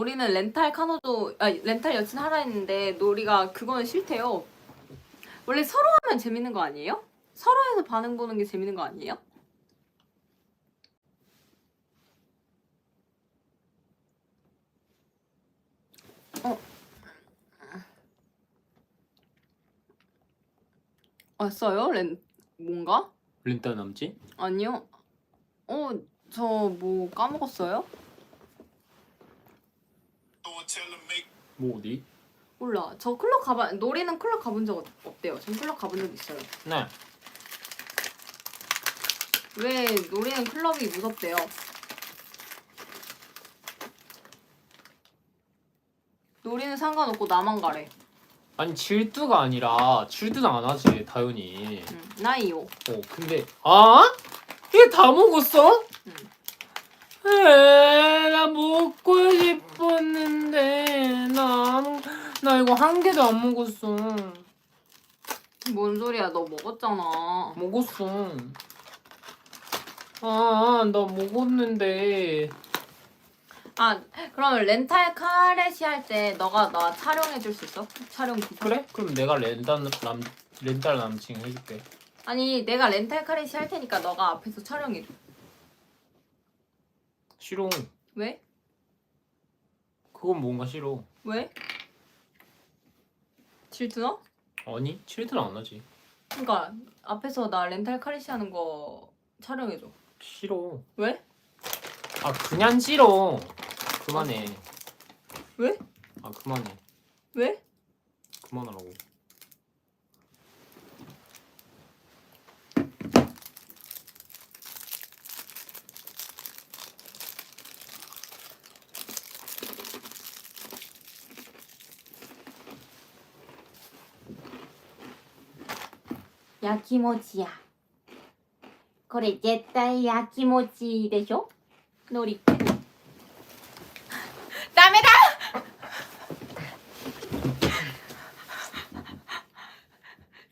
우리는 렌탈 카노도 아 렌탈 여친 하라 했는데 놀이가 그거는 싫대요. 원래 서로 하면 재밌는 거 아니에요? 서로에서 반응 보는 게 재밌는 거 아니에요? 어. 왔어요? 렌 뭔가? 렌탈 남지? 아니요. 어, 저 뭐 까먹었어요? 뭐 어디? 몰라. 저 클럽 가봐. 놀이는 클럽 가본 적 없- 없대요. 전 클럽 가본 적 있어요. 네. 왜 놀이는 클럽이 무섭대요? 놀이는 상관없고 나만 가래. 아니 질투가 아니라 질투는 안 하지 다윤이. 응. 나이요. 어 근데 아? 이게 다 먹었어? 응. 에나 먹고 나나 이거 한 개도 안 먹었어. 뭔 소리야? 너 먹었잖아. 먹었어. 아, 나 먹었는데. 아, 그러면 렌탈 카레시 할 때 너가 나 촬영해 줄 수 있어? 촬영 기사? 그래? 그럼 내가 렌탈 남 렌탈 남친 해줄게. 아니, 내가 렌탈 카레시 할 테니까 너가 앞에서 촬영해 줘. 싫어. 왜? 그건 뭔가 싫어. 왜? 질투나? 아니 질투는 안 하지. 그러니까 앞에서 나 렌탈 카레시 하는 거 촬영해 줘. 싫어. 왜? 아 그냥 싫어. 그만해. 왜? 아 그만해. 왜? 그만하라고. 焼きもちや。これ絶対焼きもちでしょ？のり。ダメだ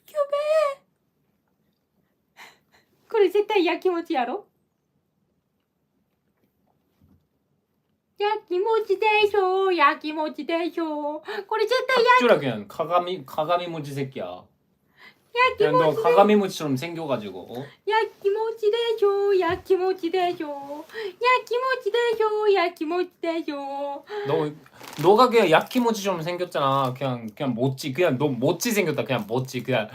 キョベこれ絶対焼きもちやろ？焼きもちでしょ？焼きもちでしょ？これ絶対焼き餅。鏡、鏡餅せっき。 야, 너 야키모치 가가미무치처럼 생겨가지고 야키모치 대쇼 야키모치 대쇼 야키모치 대쇼 야키모치 대쇼 너 너가 그냥 야키모치처럼 생겼잖아. 그냥 그냥 모찌 그냥 너 모찌 생겼다. 그냥 모찌 그냥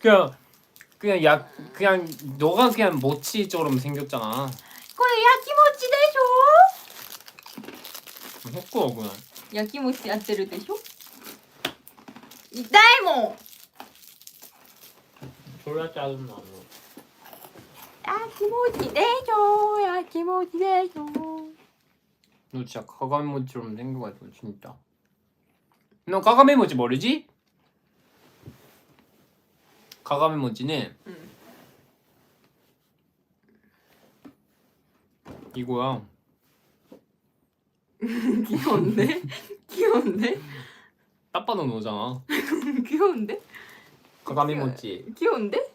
그냥 그냥 야 그냥 너가 그냥 모찌처럼 생겼잖아. 그래 야키모치 대쇼 했고 그냥. 야키모치 안테르 대쇼? 이다이모! 졸라 짜증나. 야 김호지 내줘 야 김호지 내줘 너 진짜 가가미모지처럼 생겨가지고 진짜. 너 가가미모지 모르지? 가가미모지는 응. 이거야. 귀여운데? 귀여운데? 따빠놓은 거잖아. 귀여운데? 가가미 모찌. 귀여운데?